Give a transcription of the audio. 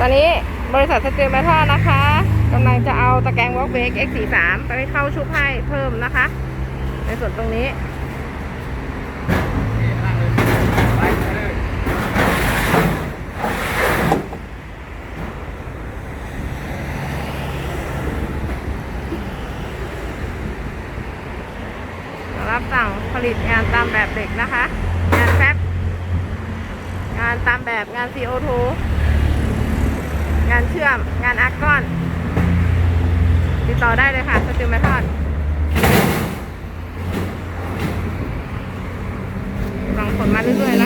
ตอนนี้บริษัทสเตลเมทัลนะคะกำลังจะเอาตะแกรงวอล์กเบรก X43 ไปเข้าชุบให้เพิ่มนะคะ ในส่วนตรงนี้รับสั่งผลิตงานตามแบบเด็กนะคะ งานแฟบงานตามแบบงาน CO2 ชื่อมงานอาร์กอน ติดต่อได้เลยค่ะสติลแมทอดรังผลมาเรื่อยๆนะ